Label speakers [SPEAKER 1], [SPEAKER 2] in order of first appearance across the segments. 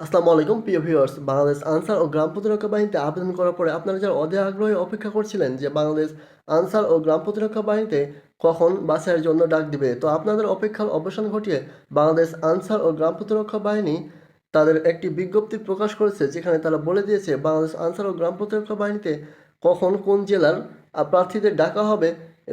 [SPEAKER 1] আসসালামু আলাইকুম, প্রিয় ভিউয়ার্স। বাংলাদেশ আনসার ও গ্রাম প্রতিরক্ষা বাহিনীতে আবেদন করার পরে আপনারা যারা অধে আগ্রহে অপেক্ষা করছিলেন যে বাংলাদেশ আনসার ও গ্রাম প্রতিরক্ষা বাহিনীতে কখন বাছাইয়ের জন্য ডাক দিবে, তো আপনাদের অপেক্ষার অবসান ঘটিয়ে বাংলাদেশ আনসার ও গ্রাম প্রতিরক্ষা বাহিনী তাদের একটি বিজ্ঞপ্তি প্রকাশ করেছে, যেখানে তারা বলে দিয়েছে বাংলাদেশ আনসার ও গ্রাম প্রতিরক্ষা বাহিনীতে কখন কোন জেলার প্রার্থীদের ডাকা হবে,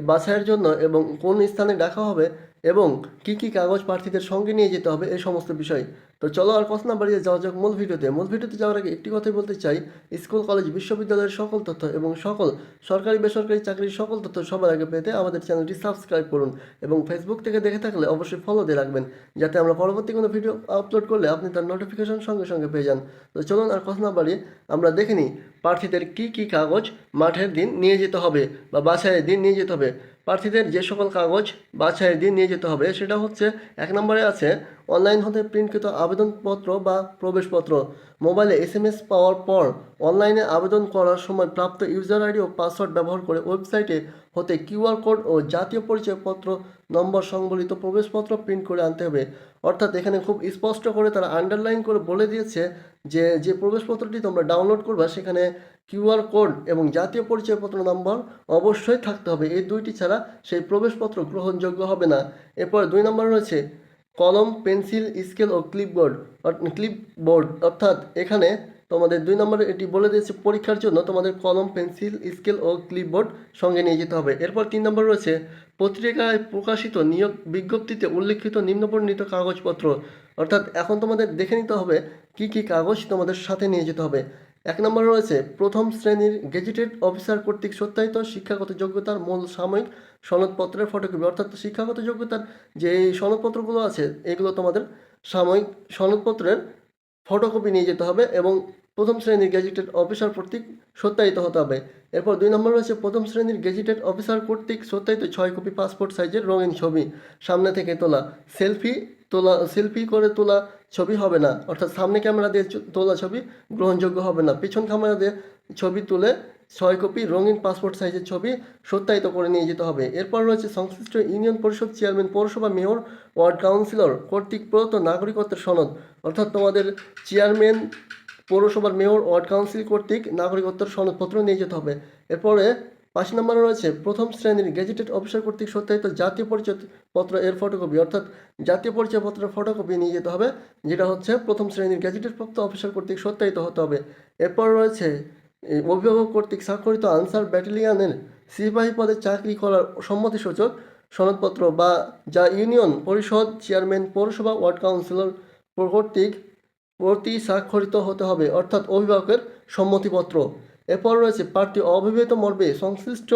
[SPEAKER 1] বাছাইয়ের জন্য এবং কোন স্থানে ডাকা হবে এবং কি কি কাগজ প্রার্থীদের সঙ্গে নিয়ে যেতে হবে এই সমস্ত বিষয়। তো চলো আর কথা না বাড়িয়ে যাওয়া যাক মূল ভিডিওতে। মূল ভিডিওতে যাওয়ার আগে একটি কথাই বলতে চাই, স্কুল, কলেজ, বিশ্ববিদ্যালয়ের সকল তথ্য এবং সকল সরকারি, বেসরকারি চাকরির সকল তথ্য সবার আগে পেতে আমাদের চ্যানেলটি সাবস্ক্রাইব করুন এবং ফেসবুক থেকে দেখে থাকলে অবশ্যই ফলো দিয়ে রাখবেন, যাতে আমরা পরবর্তী কোনো ভিডিও আপলোড করলে আপনি তার নোটিফিকেশন সঙ্গে সঙ্গে পেয়ে যান। তো চলুন আর কথা না বাড়িয়ে আমরা দেখে নিই, প্রার্থীদের কী কী কাগজ মাঠের দিন নিয়ে যেতে হবে বা বাছাইয়ের দিন নিয়ে যেতে হবে। প্রার্থীদের যে সকল কাগজ বাছাইয়ের দিন নিয়ে যেতে হবে, সেটা হচ্ছে, এক নম্বরে আছে, অনলাইন হতে প্রিন্টকৃত আবেদনপত্র বা প্রবেশপত্র। মোবাইলে এস এম এস পাওয়ার পর অনলাইনে আবেদন করার সময় প্রাপ্ত ইউজার আইডি ও পাসওয়ার্ড ব্যবহার করে ওয়েবসাইটে হতে কিউআর কোড ও জাতীয় পরিচয়পত্র, নম্বর সংবলিত প্রবেশপত্র প্রিন্ট করে আনতে হবে। অর্থাৎ এখানে খুব স্পষ্ট করে তারা আন্ডারলাইন করে বলে দিয়েছে যে যে প্রবেশপত্রটি তোমরা ডাউনলোড করবা, সেখানে কিউআর কোড এবং জাতীয় পরিচয়পত্র নম্বর অবশ্যই থাকতে হবে। এই দুইটি ছাড়া সেই প্রবেশপত্র গ্রহণযোগ্য হবে না। এরপর দুই নম্বর রয়েছে কলম, পেন্সিল, স্কেল ও ক্লিপবোর্ড। ক্লিপবোর্ড অর্থাৎ এখানে তোমাদের দুই নম্বরে এটি বলে দিয়েছে, পরীক্ষার জন্য তোমাদের কলম, পেন্সিল, স্কেল ও ক্লিপবোর্ড সঙ্গে নিয়ে যেতে হবে। এরপর তিন নম্বর রয়েছে পত্রিকায় প্রকাশিত নিয়োগ বিজ্ঞপ্তিতে উল্লেখিত নিম্নবর্ণিত কাগজপত্র। অর্থাৎ এখন তোমাদের দেখে নিতে হবে কি কি কাগজ তোমাদের সাথে নিয়ে যেতে হবে। এক নম্বর রয়েছে, প্রথম শ্রেণির গেজেটেড অফিসার কর্তৃক সত্যায়িত শিক্ষাগত যোগ্যতার মূল সাময়িক সনদপত্রের ফটোকপি। অর্থাৎ শিক্ষাগত যোগ্যতার যে সনদপত্রগুলো আছে, এগুলো তোমাদের সাময়িক সনদপত্রের ফটোকপি নিয়ে যেতে হবে এবং প্রথম শ্রেণির গেজেটেড অফিসার কর্তৃক সত্যায়িত হতে হবে। এরপর দুই নম্বর রয়েছে, প্রথম শ্রেণির গেজেটেড অফিসার কর্তৃক সত্যায়িত ছয় কপি পাসপোর্ট সাইজের রঙিন ছবি সামনে থেকে তোলা। সেলফি তোলা, সেলফি করে তোলা ছবি হবে না। অর্থাৎ সামনে ক্যামেরা দিয়ে তোলা ছবি গ্রহণযোগ্য হবে না। পিছন ক্যামেরা দিয়ে ছবি তুলে ছয় কপি রঙিন পাসপোর্ট সাইজের ছবি সত্যায়িত করে নিয়ে যেতে হবে। এরপর রয়েছে সংশ্লিষ্ট ইউনিয়ন পরিষদ চেয়ারম্যান, পৌরসভা মেয়র, ওয়ার্ড কাউন্সিলর, কর্তৃক প্রদত্ত নাগরিকত্বের সনদ। অর্থাৎ তোমাদের চেয়ারম্যান, পৌরসভার মেয়র, ওয়ার্ড কাউন্সিল কর্তৃক নাগরিকত্বের সনদপত্র নিয়ে যেতে হবে। এরপরে পাঁচ নম্বরে রয়েছে প্রথম শ্রেণির গেজেটেড অফিসার কর্তৃক সত্যায়িত জাতীয় পরিচয়পত্র এর ফটোকপি, অর্থাৎ জাতীয় পরিচয়পত্রের ফটোকপি নিয়ে যেতে হবে, যেটা হচ্ছে প্রথম শ্রেণির গেজেটেড প্রাপ্ত অফিসার কর্তৃক সত্যায়িত হতে হবে। এরপর রয়েছে অভিভাবক কর্তৃক স্বাক্ষরিত আনসার ব্যাটালিয়ানের সিপাহী পদে চাকরি করার সম্মতিসূচক সনদপত্র বা যা ইউনিয়ন পরিষদ চেয়ারম্যান পৌরসভা ওয়ার্ড কাউন্সিলর কর্তৃক প্রতি স্বাক্ষরিত হতে হবে, অর্থাৎ অভিভাবকের সম্মতিপত্র। এরপর রয়েছে প্রার্থী অবিবাহিত মর্বে সংশ্লিষ্ট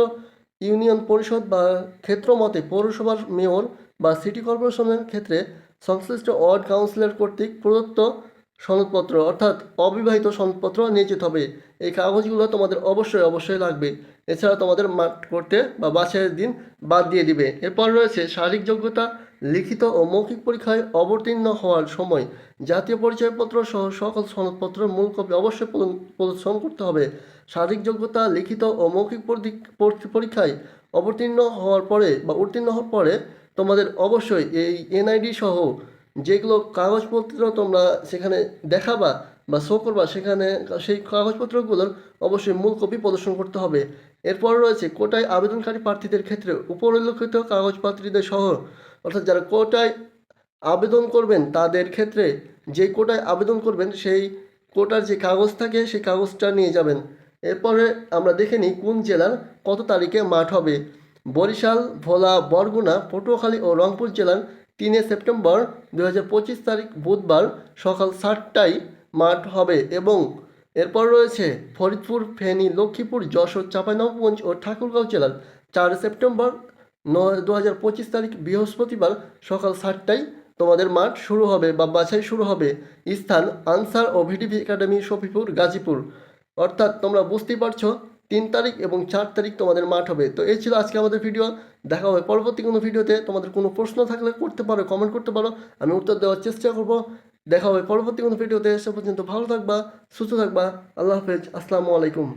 [SPEAKER 1] ইউনিয়ন পরিষদ বা ক্ষেত্রমতে পৌরসভার মেয়র বা সিটি কর্পোরেশনের ক্ষেত্রে সংশ্লিষ্ট ওয়ার্ড কাউন্সিলর কর্তৃক প্রদত্ত সনদপত্র, অর্থাৎ অবিবাহিত সনদপত্র নিয়ে যেতে হবে। এই কাগজগুলো তোমাদের অবশ্যই অবশ্যই লাগবে। এছাড়া তোমাদের মাঠ করতে বা বাছাইয়ের দিন বাদ দিয়ে দিবে। এরপর রয়েছে শারীরিক যোগ্যতা লিখিত ও মৌখিক পরীক্ষায় অবতীর্ণ হওয়ার সময় জাতীয় পরিচয়পত্র সহ সকল সনদপত্রের মূল কপি অবশ্যই প্রদর্শন করতে হবে। শারীরিক যোগ্যতা, লিখিত ও মৌখিক পরী- পরী- পরীক্ষায় অবতীর্ণ হওয়ার পরে বা উত্তীর্ণ হওয়ার পরে তোমাদের অবশ্যই এই এনআইডি সহ যেগুলো কাগজপত্র তোমরা সেখানে দেখাবা বা শো করবা, সেখানে সেই কাগজপত্রগুলোর অবশ্যই মূল কপি প্রদর্শন করতে হবে। এরপর রয়েছে কোটায় আবেদনকারী প্রার্থীদের ক্ষেত্রে উপরিল্লিখিত কাগজপত্রীদের সহ, অর্থাৎ যারা কোটায় আবেদন করবেন, তাদের ক্ষেত্রে যে কোটায় আবেদন করবেন, সেই কোটার যে কাগজ থাকে, সেই কাগজটা নিয়ে যাবেন। এরপরে আমরা দেখে নিই কোন জেলার কত তারিখে মাঠ হবে। বরিশাল, ভোলা, বরগুনা, পটুয়াখালী ও রংপুর জেলার তিনে সেপ্টেম্বর দু তারিখ বুধবার সকাল সাতটায় মাঠ হবে এবং এরপর রয়েছে ফরিদপুর, ফেনী, লক্ষ্মীপুর, যশোর, চাঁপাইনবাবগঞ্জ ও ঠাকুরগাঁও জেলার চার সেপ্টেম্বর নয় দু হাজার পঁচিশ তারিখ বৃহস্পতিবার সকাল সাতটায় তোমাদের মাঠ শুরু হবে বা বাছাই শুরু হবে। স্থান আনসার ও ভিডিপি একাডেমি, শফিপুর, গাজীপুর। অর্থাৎ তোমরা বুঝতেই পারছ তিন তারিখ এবং চার তারিখ তোমাদের মাঠ হবে। তো এই ছিল আজকে আমাদের ভিডিও দেখা হবে পরবর্তী কোনো ভিডিওতে তোমাদের কোনো প্রশ্ন থাকলে করতে পারো কমেন্ট করতে পারো। আমি উত্তর দেওয়ার চেষ্টা করব। দেখা হবে পরবর্তী কোনো ভিডিওতে সে পর্যন্ত ভালো থাকবা, সুস্থ থাকবা। আল্লাহ হাফেজ। আসসালামু আলাইকুম।